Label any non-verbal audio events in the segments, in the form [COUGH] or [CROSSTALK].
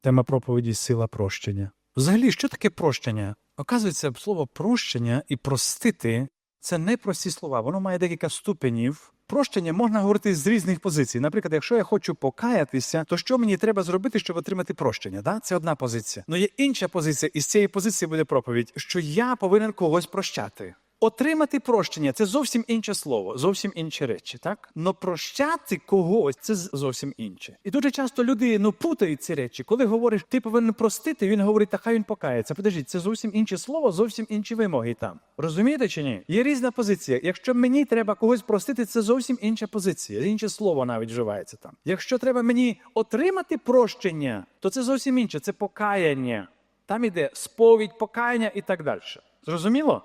Тема проповіді сила прощення. Взагалі, що таке прощення? Оказується, слово прощення і простити це не прості слова, воно має декілька ступенів. Прощення можна говорити з різних позицій. Наприклад, якщо я хочу покаятися, то що мені треба зробити, щоб отримати прощення? Да? Це одна позиція. Ну є інша позиція, і з цієї позиції буде проповідь, що я повинен когось прощати. Отримати прощення це зовсім інше слово, зовсім інші речі, так? Но прощати когось це зовсім інше. І дуже часто люди ну путають ці речі. Коли говориш, ти повинен простити, він говорить, та хай він покається. Подождіть, це зовсім інше слово, зовсім інші вимоги там. Розумієте чи ні? Є різна позиція. Якщо мені треба когось простити, це зовсім інша позиція, інше слово навіть вживається там. Якщо треба мені отримати прощення, то це зовсім інше, це покаяння. Там іде сповідь, покаяння і так далі. Зрозуміло?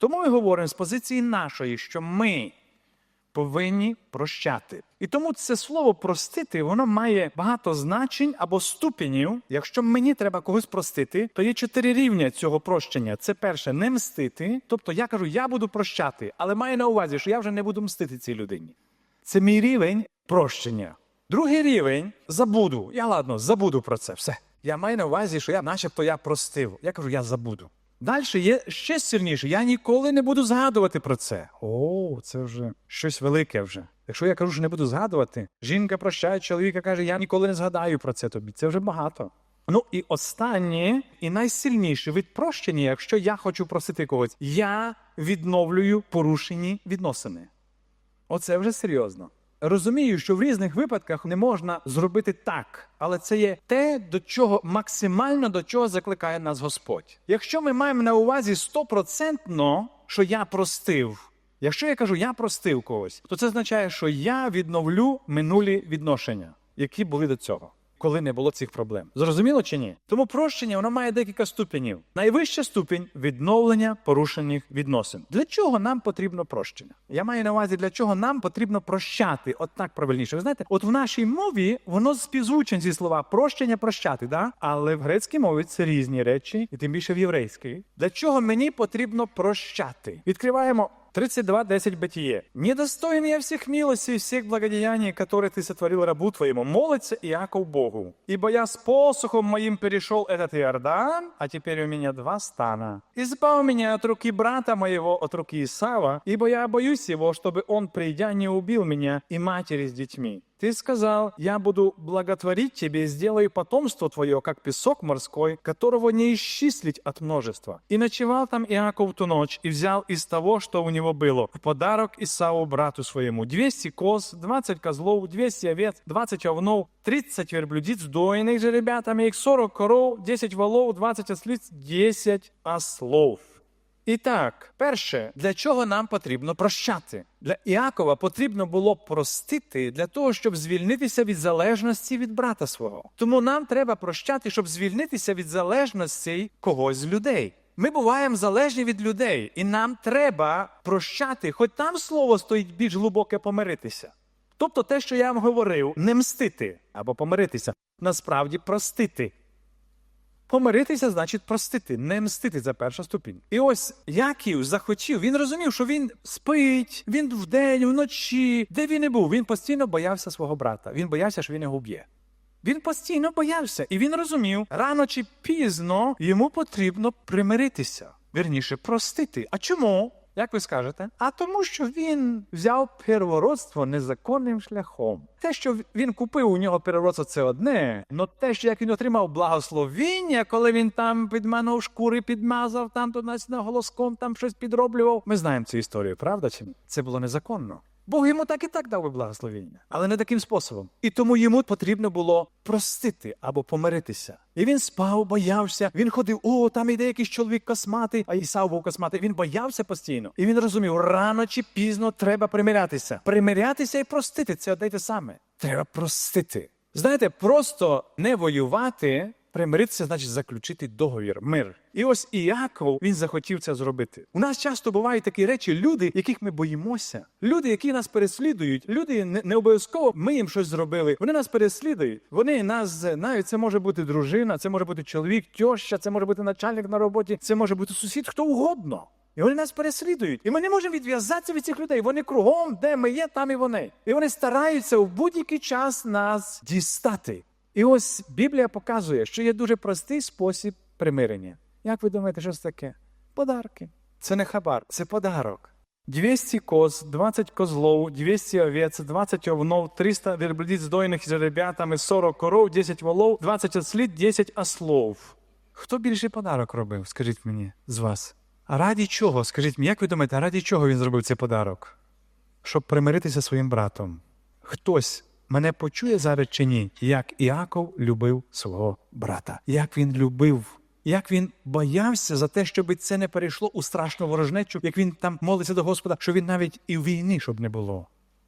Тому ми говоримо з позиції нашої, що ми повинні прощати. І тому це слово простити, воно має багато значень або ступенів. Якщо мені треба когось простити, то є чотири рівня цього прощення. Це перше не мстити. Тобто я кажу, я буду прощати, але маю на увазі, що я вже не буду мстити цій людині. Це мій рівень прощення. Другий рівень забуду. Я ладно, забуду про це. Все. Я маю на увазі, що я, начебто, я простив. Я кажу, я забуду. Далі є ще сильніше. Я ніколи не буду згадувати про це. О, це вже щось велике вже. Якщо я кажу, що не буду згадувати, жінка прощає чоловіка, каже, я ніколи не згадаю про це тобі. Це вже багато. Ну і останнє, і найсильніше від прощення, якщо я хочу просити когось, я відновлюю порушені відносини. Оце вже серйозно. Розумію, що в різних випадках не можна зробити так, але це є те, до чого максимально до чого закликає нас Господь. Якщо ми маємо на увазі стопроцентно, що я простив, якщо я кажу я простив когось, то це означає, що я відновлю минулі відношення, які були до цього. Коли не було цих проблем, зрозуміло чи ні? Тому прощення воно має декілька ступенів. Найвища ступінь відновлення порушених відносин. Для чого нам потрібно прощення? Я маю на увазі, для чого нам потрібно прощати. От так правильніше. Ви знаєте, от в нашій мові воно співзвучне ці слова прощення, прощати, да? але в грецькій мові це різні речі, і тим більше в єврейській. Для чого мені потрібно прощати? Відкриваємо 32.10 Бытие. «Недостоин я всех милостей и всех благодеяний, которые ты сотворил рабу твоему, молится Иаков Богу. Ибо я с посохом моим перешел этот Иордан, а теперь у меня два стана. Избав меня от руки брата моего, от руки Исава, ибо я боюсь его, чтобы он, придя, не убил меня и матери с детьми. Ты сказал, я буду благотворить тебе и сделаю потомство твое, как песок морской, которого не исчислить от множества. И ночевал там Иаков ту ночь, и взял из того, что у него было, в подарок Исаву брату своему 200 коз, 20 козлов, 200 овец, 20 овнов, 30 верблюдиц дойных же ребятами, их 40 коров, 10 волов, 20 ослиц, 10 ослов. І так, перше, для чого нам потрібно прощати? Для Іакова потрібно було простити для того, щоб звільнитися від залежності від брата свого. Тому нам треба прощати, щоб звільнитися від залежності когось з людей. Ми буваємо залежні від людей, і нам треба прощати, хоч там слово стоїть більш глибоке помиритися. Тобто те, що я вам говорив, не мстити або помиритися, насправді простити. Помиритися значить простити, не мстити за перша ступінь. І ось Яків захотів, він розумів, що він спить, він вдень, вночі, де він не був. Він постійно боявся свого брата. Він боявся, що він його вб'є. Він постійно боявся, і він розумів, рано чи пізно йому потрібно примиритися, вірніше, простити. А чому? Як ви скажете? А тому, що він взяв первородство незаконним шляхом. Те, що він купив у нього первородство, це одне. Но те, що як він отримав благословіння, коли він там підманув шкури, підмазав, там то нас на голоском там щось підроблював. Ми знаємо цю історію, правда чи? Це було незаконно. Бог йому так і так дав би благословіння, але не таким способом. І тому йому потрібно було простити або помиритися. І він спав, боявся. Він ходив, о, там іде якийсь чоловік косматий, а Ісав був косматий. Він боявся постійно. І він розумів, рано чи пізно треба примирятися. Примирятися і простити це одне й те саме. Треба простити. Знаєте, просто не воювати. Примиритися значить заключити договір, мир. І ось Іаков він захотів це зробити. У нас часто бувають такі речі, люди, яких ми боїмося, люди, які нас переслідують, люди не, обов'язково ми їм щось зробили. Вони нас переслідують. Вони нас знають. Це може бути дружина, це може бути чоловік, тьоща, це може бути начальник на роботі, це може бути сусід, хто угодно. І вони нас переслідують. І ми не можемо відв'язатися від цих людей. Вони кругом, де ми є, там і вони. І вони стараються в будь-який час нас дістати. І ось Біблія показує, що є дуже простий спосіб примирення. Як ви думаєте, що це таке? Подарки. Це не хабар, це подарок. 200 коз, 20 козлов, 200 овець, 20 овнов, 300 верблюдиць здойних з ребятами, 40 коров, 10 волов, 20 ослід, 10 ослов. Хто більший подарок робив, скажіть мені, з вас? А раді чого? Скажіть мені, як ви думаєте, а раді чого він зробив цей подарок? Щоб примиритися зі своїм братом. Хтось мене почує зараз чи ні, як Іаков любив свого брата, як він любив, як він боявся за те, щоб це не перейшло у страшну ворожнечу, як він там молиться до Господа, що він навіть і в війни, щоб не було.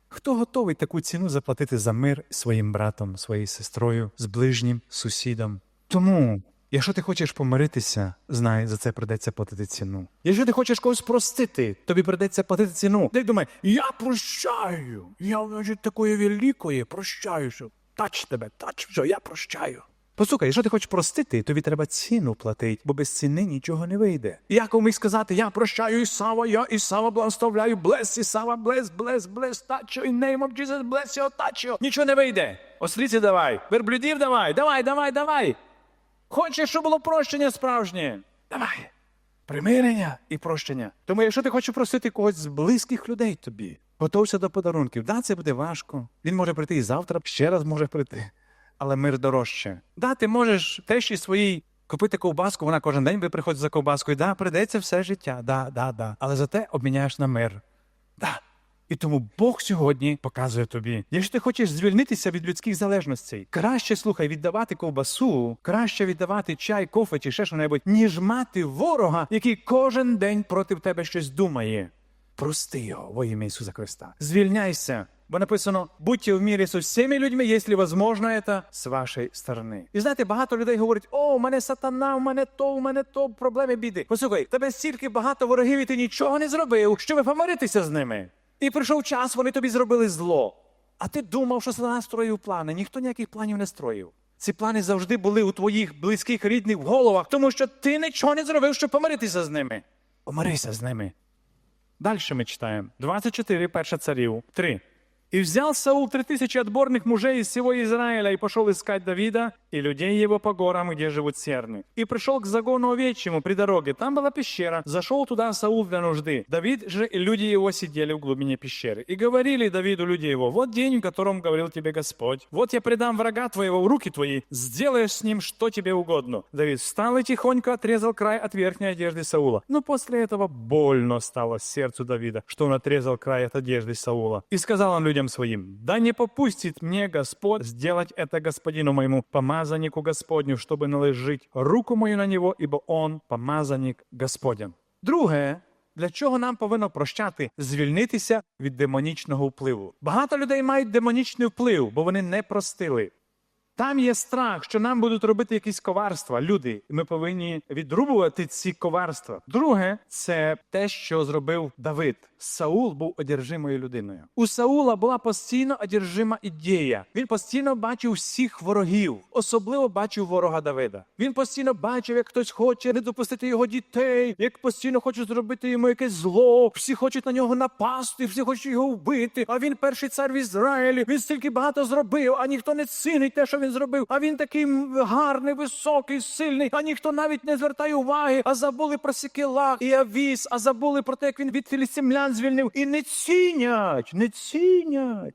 Хто готовий таку ціну заплатити за мир своїм братом, своєю сестрою, з ближнім сусідом? Тому, якщо ти хочеш помиритися, знай, за це придеться платити ціну. Якщо ти хочеш когось простити, тобі придеться платити ціну. Ти думай, я прощаю. Я значить, такої великої прощаю, що тач тебе, тач, що я прощаю. Послухай, якщо ти хочеш простити, тобі треба ціну платити, бо без ціни нічого не вийде. Яков міг сказати, я прощаю Ісава, я Ісава благословляю, блес Ісава, блес, блес, блес, you, in name of Jesus, bless your, you. Нічого не вийде. Осліці давай, верблюдів давай, давай, давай, давай. Хочеш, щоб було прощення справжнє? Давай. Примирення і прощення. Тому, якщо ти хочеш просити когось з близьких людей тобі, готовся до подарунків. Да, це буде важко. Він може прийти і завтра, ще раз може прийти. Але мир дорожче. Да, ти можеш тещі своїй купити ковбаску, вона кожен день ви приходите за ковбаскою. Да, прийдеться все життя. Да, да, да. Але зате обміняєш на мир. Да. І тому Бог сьогодні показує тобі, якщо ти хочеш звільнитися від людських залежностей, краще слухай, віддавати ковбасу, краще віддавати чай, кофе чи ще що-небудь, ніж мати ворога, який кожен день проти тебе щось думає. Прости його во ім'я Ісуса Христа. Звільняйся. Бо написано, будьте в мірі з усіми людьми, якщо возможно, це з вашої сторони. І знаєте, багато людей говорять: о, у мене сатана, у мене то, у мене то, проблеми біди. Послухай, тебе стільки багато ворогів, і ти нічого не зробив, щоб помиритися з ними. І прийшов час, вони тобі зробили зло. А ти думав, що сатана строїв плани. Ніхто ніяких планів не строїв. Ці плани завжди були у твоїх близьких рідних в головах, тому що ти нічого не зробив, щоб помиритися з ними. Помирися з ними. Далі ми читаємо 24, перша царів, 3. «И взял Саул три тысячи отборных мужей из всего Израиля и пошел искать Давида и людей его по горам, где живут серны. И пришел к загону овечьему при дороге. Там была пещера. Зашел туда Саул для нужды. Давид же и люди его сидели в глубине пещеры. И говорили Давиду люди его, вот день, в котором говорил тебе Господь. Вот я предам врага твоего в руки твои. Сделаешь с ним, что тебе угодно. Давид встал и тихонько отрезал край от верхней одежды Саула. Но после этого больно стало сердцу Давида, что он отрезал край от одежды Саула. И сказал он людям своим, да не попустит мне Господь сделать это господину моему, помазаннику Господню, чтобы наложить руку мою на него, ибо он помазанник Господен. Друге, для чого нам повинно прощати, звільнитися від демонічного впливу? Багато людей мають демонічний вплив, бо вони не простили. Там є страх, що нам будуть робити якісь коварства, люди, і ми повинні відрубувати ці коварства. Друге, це те, що зробив Давид. Саул був одержимою людиною. У Саула була постійно одержима ідея. Він постійно бачив всіх ворогів, особливо бачив ворога Давида. Він постійно бачив, як хтось хоче не допустити його дітей, як постійно хоче зробити йому якесь зло. Всі хочуть на нього напасти, всі хочуть його вбити. А він перший цар в Ізраїлі. Він стільки багато зробив, а ніхто не цінить те, що він зробив. А він такий гарний, високий, сильний. А ніхто навіть не звертає уваги. А забули про Сікелах і Авіс, а забули про те, як він від філістимлян звільнив. І не цінять, не цінять.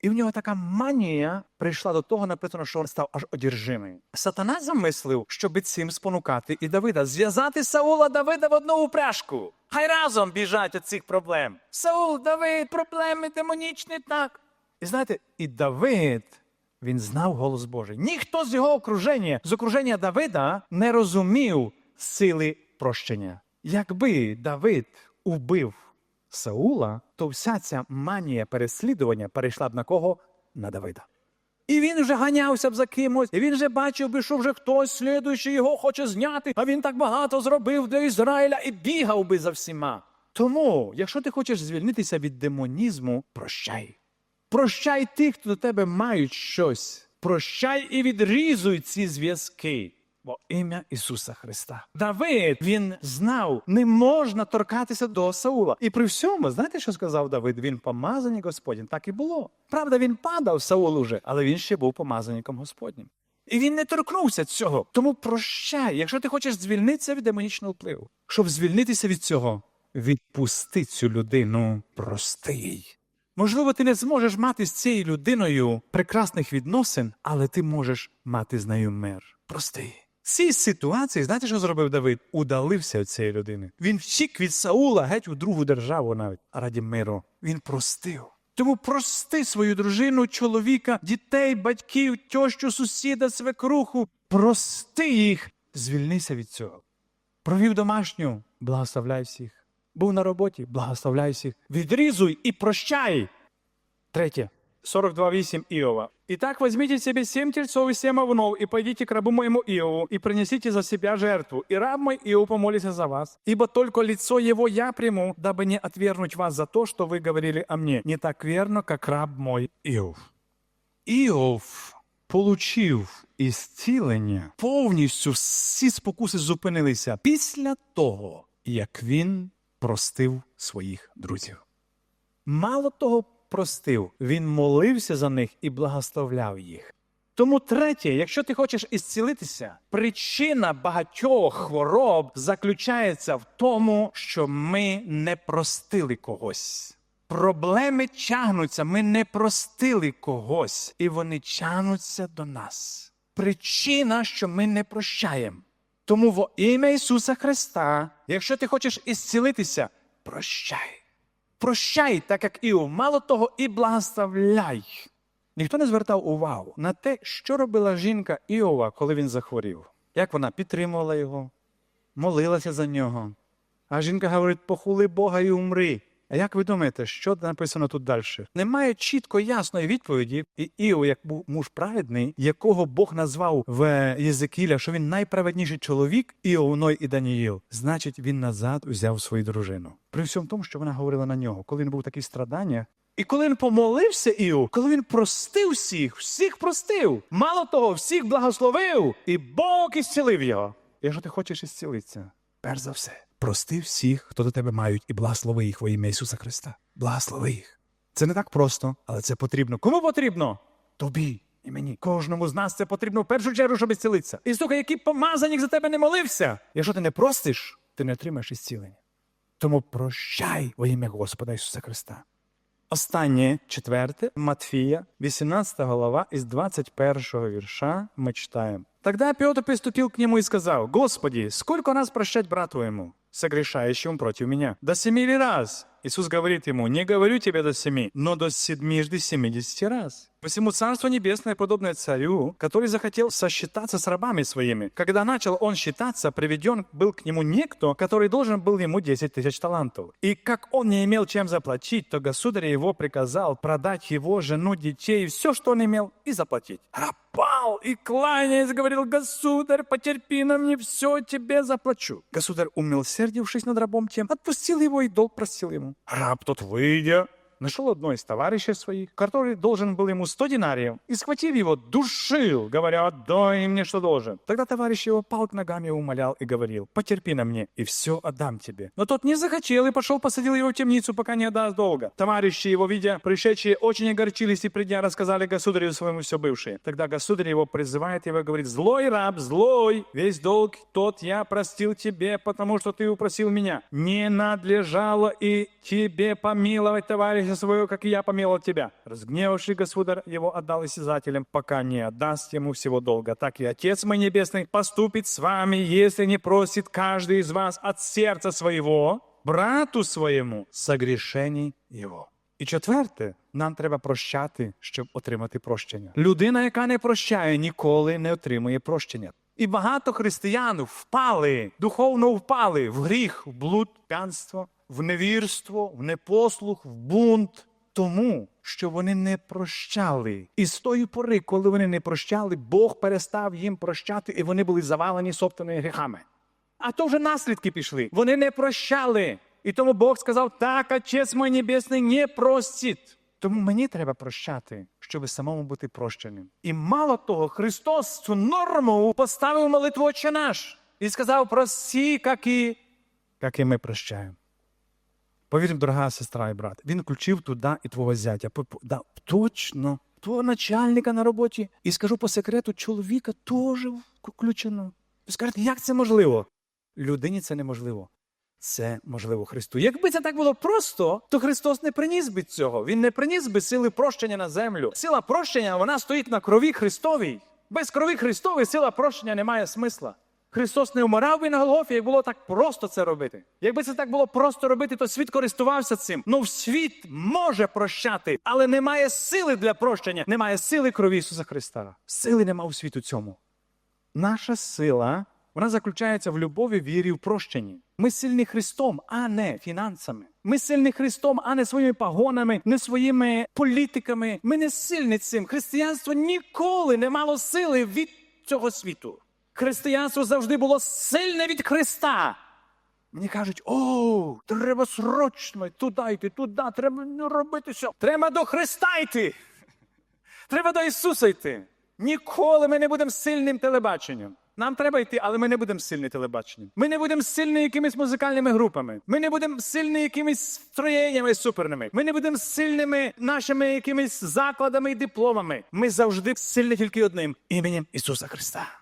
І в нього така манія прийшла до того, написано, що він став аж одержимий. Сатана замислив, щоб цим спонукати і Давида, зв'язати Саула Давида в одну упряжку. Хай разом біжать від цих проблем. Саул, Давид, проблеми демонічні так. І знаєте, і Давид. Він знав голос Божий. Ніхто з його окруження, з окруження Давида, не розумів сили прощення. Якби Давид убив Саула, то вся ця манія переслідування перейшла б на кого? На Давида. І він вже ганявся б за кимось, і він вже бачив би, що вже хтось слідуючий його хоче зняти, а він так багато зробив для Ізраїля і бігав би за всіма. Тому, якщо ти хочеш звільнитися від демонізму, прощай. Прощай тих, хто до тебе мають щось. Прощай і відрізуй ці зв'язки. Во ім'я Ісуса Христа. Давид він знав, не можна торкатися до Саула. І при всьому, знаєте, що сказав Давид? Він помазаний Господнім. Так і було. Правда, він падав Саул уже, але він ще був помазанником Господнім. І він не торкнувся цього. Тому прощай, якщо ти хочеш звільнитися від демонічного впливу. Щоб звільнитися від цього, відпусти цю людину, прости їй. Можливо, ти не зможеш мати з цією людиною прекрасних відносин, але ти можеш мати з нею мир. Прости. Цій ситуації, знаєте, що зробив Давид? Удалився від цієї людини. Він втік від Саула геть у другу державу навіть раді миру. Він простив. Тому прости свою дружину, чоловіка, дітей, батьків, тьощу, сусіда, свекруху. Прости їх. Звільнися від цього. Провів домашню, благословляй всіх. Був на роботі, благословляй всіх. Відрізуй і прощай. Третє. 42.8 Иова. «Итак, возьмите себе семь тельцов и семь овнов, и пойдите к рабу моему Иову, и принесите за себя жертву, и раб мой Иов помолится за вас. Ибо только лицо его я приму, дабы не отвергнуть вас за то, что вы говорили о мне, не так верно, как раб мой Иов». Іов получив ісцілення, повністю всі спокуси зупинилися після того, як він простив своїх друзів. Мало того, простив, він молився за них і благословляв їх. Тому третє, якщо ти хочеш ісцілитися, причина багатьох хвороб заключається в тому, що ми не простили когось. Проблеми тягнуться, ми не простили когось, і вони тягнуться до нас. Причина, що ми не прощаємо. Тому во ім'я Ісуса Христа, якщо ти хочеш ісцілитися, прощай. Прощай, так як Іов, мало того, і благословляй. Ніхто не звертав увагу на те, що робила жінка Іова, коли він захворів. Як вона підтримувала його, молилася за нього. А жінка говорить: похули Бога і умри. А як ви думаєте, що написано тут далі? Немає чітко ясної відповіді, і Іов, як був муж праведний, якого Бог назвав в Єзекіля, що він найправедніший чоловік, Іов, Ной і Даніїл, значить, він назад взяв свою дружину. При всьому тому, що вона говорила на нього, коли він був такі страдання. І коли він помолився Іов, коли він простив всіх, всіх простив, мало того, всіх благословив, і Бог ісцілив його. Якщо ти хочеш ісцілитися, перш за все, прости всіх, хто до тебе мають, і благослови їх во ім'я Ісуса Христа. Благослови їх. Це не так просто, але це потрібно. Кому потрібно? Тобі і мені. Кожному з нас це потрібно в першу чергу, щоб ісцілитися. І слухай, який помазанник за тебе не молився. Якщо ти не простиш, ти не отримаєш ісцілення. Тому прощай во ім'я Господа Ісуса Христа. Останнє, четверте, Матфія, 18 глава, із 21 вірша ми читаємо. Тогда Петр приступил к нему и сказал, «Господи, сколько раз прощать брату ему, согрешающему против меня? До семи ли раз?» Иисус говорит ему, «Не говорю тебе до семи, но до седмижды семидесяти раз». Посему Царство Небесное подобное царю, который захотел сосчитаться с рабами своими. Когда начал он считаться, приведен был к нему некто, который должен был ему 10 тысяч талантов. И как он не имел чем заплатить, то государь его приказал продать его жену, детей, все, что он имел, и заплатить. Раб пал и, кланяясь, говорил, «Государь, потерпи на мне, все тебе заплачу». Государь, умилсердившись над рабом тем, отпустил его и долг простил ему. Раб тот, выйдя, нашел одного из товарищей своих, который должен был ему 100 динариев, и, схватив его, душил, говоря, отдай мне, что должен. Тогда товарищ его пал к ногам и умолял и говорил, потерпи на мне, и все отдам тебе. Но тот не захотел и пошел посадил его в темницу, пока не отдаст долга. Товарищи его, видя, пришедшие, очень огорчились и, придя, рассказали государю своему все бывшее. Тогда государь его призывает его и говорит, злой раб, злой, весь долг тот я простил тебе, потому что ты упросил меня. Не надлежало и тебе помиловать товарища своего, как и я помиловал тебя. Разгневавший государь его отдал истязателям, пока не отдаст ему всего долга. Так и Отец мой Небесный поступит с вами, если не просит каждый из вас от сердца своего, брату своєму, согрішені його. І четверте, нам треба прощати, щоб отримати прощення. Людина, яка не прощає, ніколи не отримує прощення. І багато християн впали, духовно впали в гріх, в блуд, п'янство, В невірство, в непослух, в бунт. Тому, що вони не прощали. І з тої пори, коли вони не прощали, Бог перестав їм прощати, і вони були завалені собственними гріхами. А то вже наслідки пішли. Вони не прощали. І тому Бог сказав: так, Отець мой Небесний не простить. Тому мені треба прощати, щоб самому бути прощеним. І мало того, Христос цю норму поставив молитву «Отче наш і сказав прості, як і, як і ми прощаємо. Повір, дорога сестра і брат, він включив туди і твого зятя. Да, точно, твого начальника на роботі. І скажу по секрету, чоловіка теж включено. Ви скажете, як це можливо? Людині це неможливо. Це можливо Христу. Якби це так було просто, то Христос не приніс би цього. Він не приніс би сили прощення на землю. Сила прощення вона стоїть на крові Христовій. Без крові Христової сила прощення не має смисла. Христос не вмирав би на Голгофі, як було так просто це робити. Якби це так було просто робити, то світ користувався цим. Ну, світ може прощати, але немає сили для прощення, немає сили крові Ісуса Христа. Сили нема у світу цьому. Наша сила вона заключається в любові, вірі, в прощенні. Ми сильні Христом, а не фінансами. Ми сильні Христом, а не своїми пагонами, не своїми політиками. Ми не сильні цим. Християнство ніколи не мало сили від цього світу. Християнство завжди було сильне від Христа. Мені кажуть, о, треба срочно туди йти, туди, треба ну, робити все. Треба до Христа йти. Треба до Ісуса йти. Ніколи ми не будемо сильним телебаченням. Нам треба йти, але ми не будемо сильним телебаченням. Ми не будемо сильні якимись музикальними групами. Ми не будемо сильні якимись строєннями суперними. Ми не будемо сильними нашими якимись закладами і дипломами. Ми завжди сильні тільки одним іменем Ісуса Христа.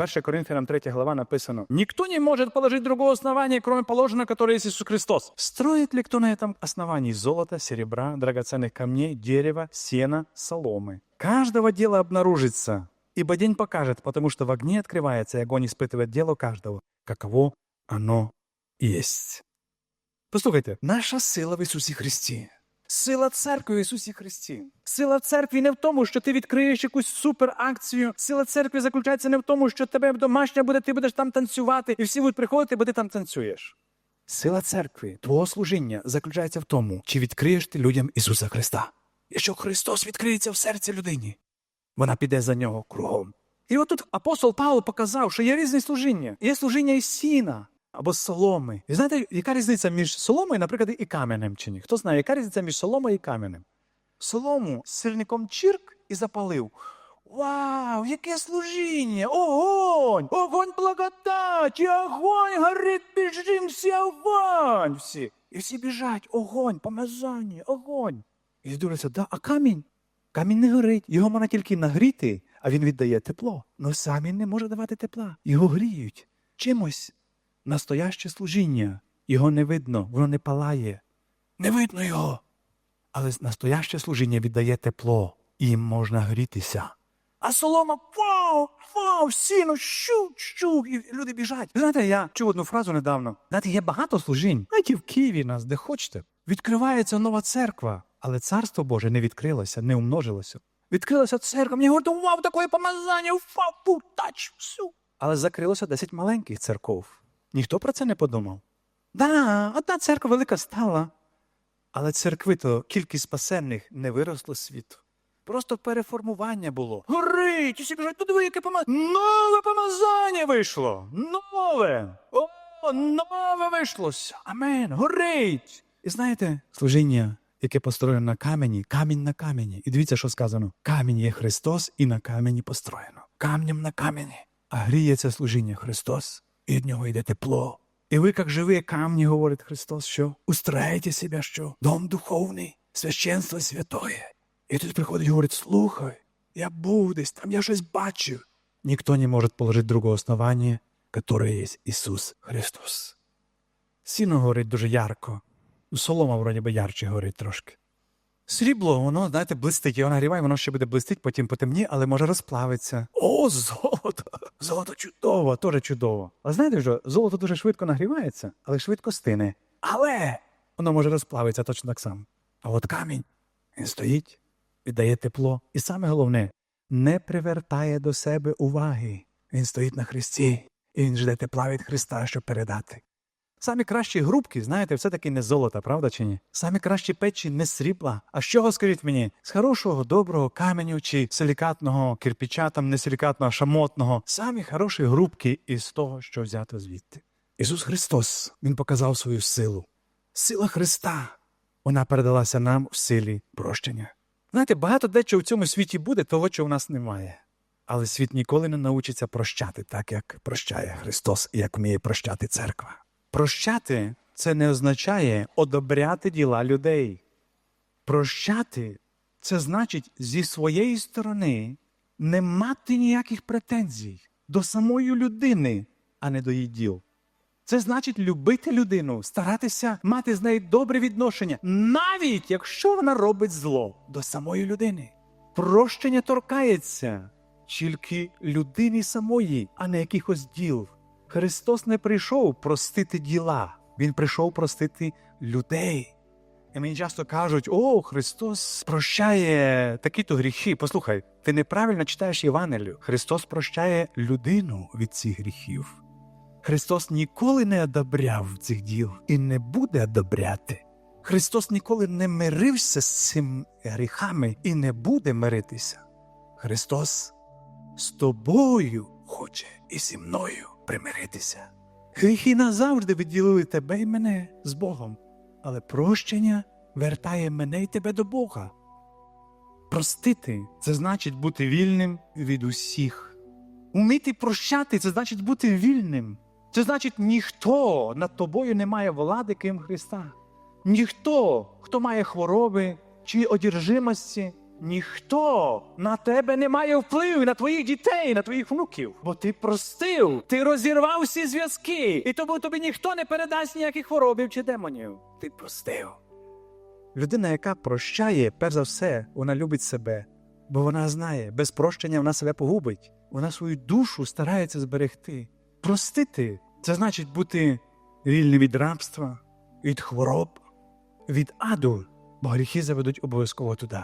1 Коринфянам 3 глава написано, «Никто не может положить другого основания, кроме положенного, которое есть Иисус Христос. Строит ли кто на этом основании из золота, серебра, драгоценных камней, дерева, сена, соломы? Каждого дела обнаружится, ибо день покажет, потому что в огне открывается, и огонь испытывает дело каждого, каково оно есть». Послухайте, наша сила в Ісусі Христі. Сила церкви в Ісусі Христі. Сила церкви не в тому, що ти відкриєш якусь суперакцію. Сила церкви заключається не в тому, що тебе домашня буде, ти будеш там танцювати, і всі будуть приходити, бо ти там танцюєш. Сила церкви, твого служіння заключається в тому, чи відкриєш ти людям Ісуса Христа. Якщо Христос відкриється в серці людині, вона піде за нього кругом. І от тут апостол Павло показав, що є різні служіння. Є служіння із сіна або соломи. І знаєте, яка різниця між соломою, наприклад, і каменем чи ні? Хто знає, яка різниця між соломою і каменем? Солому з сильником чирк і запалив. Вау, яке служіння! Огонь! Огонь благодаті! Огонь горить, біжим всі огонь! Всі. І всі біжать, огонь, помазання, огонь. І здуриться, да, а камінь? Камінь не горить, його можна тільки нагріти, а він віддає тепло. Но сам він не може давати тепла. Його гріють чимось. Настояще служіння. Його не видно, воно не палає. Не видно його. Але настояще служіння віддає тепло, і їм можна грітися. А солома вау, вау, сіно, щук, щук, і люди біжать. Знаєте, я чув одну фразу недавно. Знаєте, є багато служінь, і в Києві нас, де хочете. Відкривається нова церква, але царство Боже не відкрилося, не умножилося. Відкрилася церква, мені говорять, вау, таке помазання, вау, тач, всю. Але закрилося 10 маленьких церков. Ніхто про це не подумав. Да, одна церква велика стала. Але церкви то кількість спасенних не виросло світу. Просто переформування було. Горить! І всі кажуть, ну диви, яке помазання. Нове помазання вийшло! Нове! О, нове вийшлося! Амен! Горить! І знаєте, служіння, яке построєно на камені, камінь на камені. І дивіться, що сказано: камінь є Христос, і на камені построєно. Камнем на камені. А гріє це служіння Христос, і від нього йде тепло. І ви, як живі камні, говорить Христос, що устраєте себе, що дом духовний, священство святое. І тут приходить і говорить: слухай, я був десь там, я щось бачив. Ніхто не може положити другого основання, яке є Ісус Христос. Сіно горить дуже ярко. Солома, вроді би, ярче горить трошки. Срібло, воно, знаєте, блистить, його нагріває, воно ще буде блистить, потім потемніє, але може розплавитися. О, золото! Золото чудово, теж чудово. А знаєте що, золото дуже швидко нагрівається, але швидко стине. Але воно може розплавитися точно так само. А от камінь, він стоїть, віддає тепло. І саме головне, не привертає до себе уваги. Він стоїть на Христі, і він жде тепла від Христа, щоб передати. Самі кращі грубки, знаєте, все-таки не золота, правда чи ні? Самі кращі печі не срібла. А з чого, скажіть мені? З хорошого, доброго каменю чи силікатного кирпича, там не силікатного, а шамотного. Самі хороші грубки із того, що взято звідти. Ісус Христос, Він показав свою силу. Сила Христа вона передалася нам в силі прощення. Знаєте, багато дечого в цьому світі буде, того, чого в нас немає. Але світ ніколи не научиться прощати так, як прощає Христос і як вміє прощати церква. Прощати це не означає одобряти діла людей. Прощати це значить зі своєї сторони не мати ніяких претензій до самої людини, а не до її діл. Це значить любити людину, старатися мати з нею добре відношення, навіть якщо вона робить зло до самої людини. Прощення торкається тільки людини самої, а не якихось діл. Христос не прийшов простити діла, Він прийшов простити людей. І мені часто кажуть: о, Христос прощає такі-то гріхи. Послухай, ти неправильно читаєш Євангелію. Христос прощає людину від цих гріхів. Христос ніколи не одобряв цих діл і не буде одобряти. Христос ніколи не мирився з цими гріхами і не буде миритися. Христос з тобою хоче і зі мною примиритися. Гріхи назавжди відділили тебе і мене з Богом, але прощення вертає мене і тебе до Бога. Простити це значить бути вільним від усіх. Уміти прощати це значить бути вільним. Це значить, ніхто над тобою не має влади, крім Христа. Ніхто, хто має хвороби чи одержимості, ніхто на тебе не має впливу на твоїх дітей, на твоїх внуків. Бо ти простив, ти розірвав всі зв'язки, і тому тобі ніхто не передасть ніяких хворобів чи демонів. Ти простив. Людина, яка прощає, перш за все, вона любить себе, бо вона знає, без прощення вона себе погубить. Вона свою душу старається зберегти. Простити це значить бути вільним від рабства, від хвороб, від аду, бо гріхи заведуть обов'язково туди.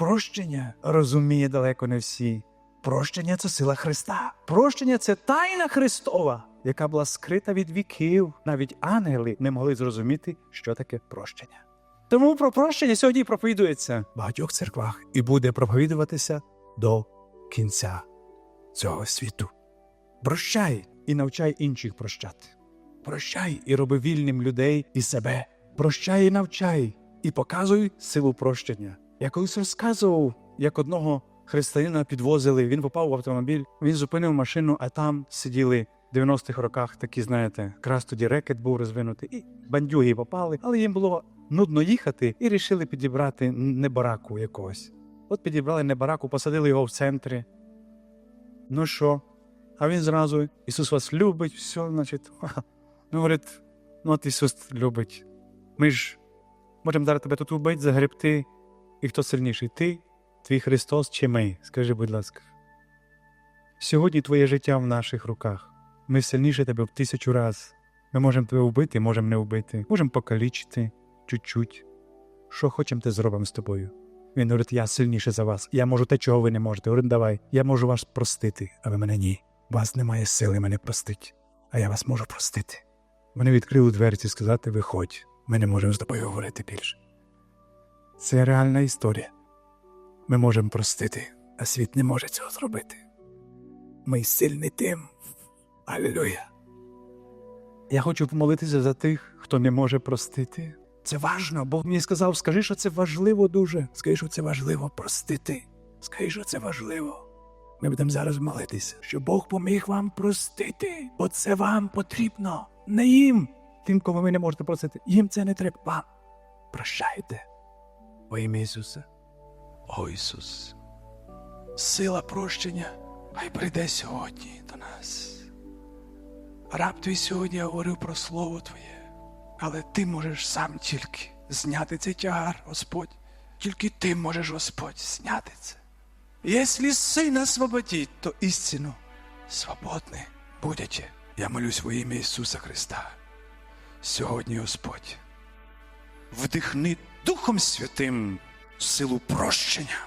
Прощення розуміє далеко не всі. Прощення це сила Христа. Прощення це тайна Христова, яка була скрита від віків. Навіть ангели не могли зрозуміти, що таке прощення. Тому про прощення сьогодні проповідується в багатьох церквах і буде проповідуватися до кінця цього світу. Прощай і навчай інших прощати. Прощай і роби вільним людей і себе. Прощай і навчай, і показуй силу прощення. Я колись розказував, як одного християнина підвозили, він попав в автомобіль, він зупинив машину, а там сиділи в 90-х роках такі, знаєте, якраз тоді рекет був розвинутий, і бандюги попали, але їм було нудно їхати і рішили підібрати небараку якогось. От підібрали небараку, посадили його в центрі. Ну що? А він зразу, Ісус вас любить, все, значить. [LAUGHS] Ну, говорить, ну от Ісус любить. Ми ж можемо зараз тебе тут убити, загребти. І хто сильніший? Ти, твій Христос чи ми? Скажи, будь ласка. Сьогодні твоє життя в наших руках. Ми сильніше тебе в тисячу раз. Ми можемо тебе вбити, можемо не вбити, можемо покалічити чуть-чуть. Що хочемо, те зробимо з тобою. Він говорить, я сильніше за вас. Я можу те, чого ви не можете. Говорить, давай, я можу вас простити, а ви мене ні. Вас немає сили мене простити, а я вас можу простити. Вони відкрили дверці і сказати, виходь, ми не можемо з тобою говорити більше. Це реальна історія. Ми можемо простити, а світ не може цього зробити. Ми сильні тим. Алілуя. Я хочу помолитися за тих, хто не може простити. Це важно. Бог мені сказав, скажи, що це важливо дуже. Скажи, що це важливо простити. Скажи, що це важливо. Ми будемо зараз молитися, що Бог поміг вам простити, бо це вам потрібно, не їм. Тим, кого ви не можете просити, їм це не треба. Прощайте. Во ім'я Ісуса. О Ісус. Сила прощення хай прийде сьогодні до нас. Раб твій сьогодні говорив про Слово Твоє, але ти можеш сам тільки зняти цей тягар, Господь. Тільки ти можеш, Господь, зняти це. Если Сын освободит, то истину свободны будете. Я молюсь во ім'я Ісуса Христа. Сьогодні, Господь, вдихни Духом Святим силу прощення.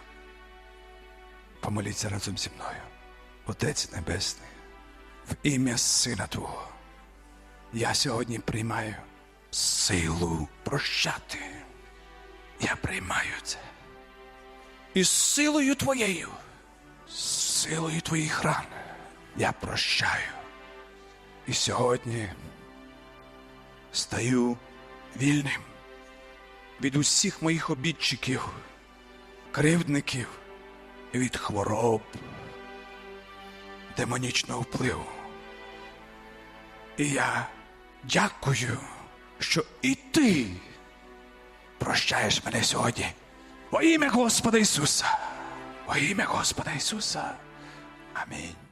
Помоліться разом зі мною, Отець Небесний, в ім'я Сина Твого. Я сьогодні приймаю силу прощати. Я приймаю це. І силою Твоєю, силою Твоїх ран я прощаю. І сьогодні стаю вільним від усіх моїх обідчиків, кривдників, від хвороб, демонічного впливу. І я дякую, що і ти прощаєш мене сьогодні. Во ім'я Господа Ісуса. Во ім'я Господа Ісуса. Амінь.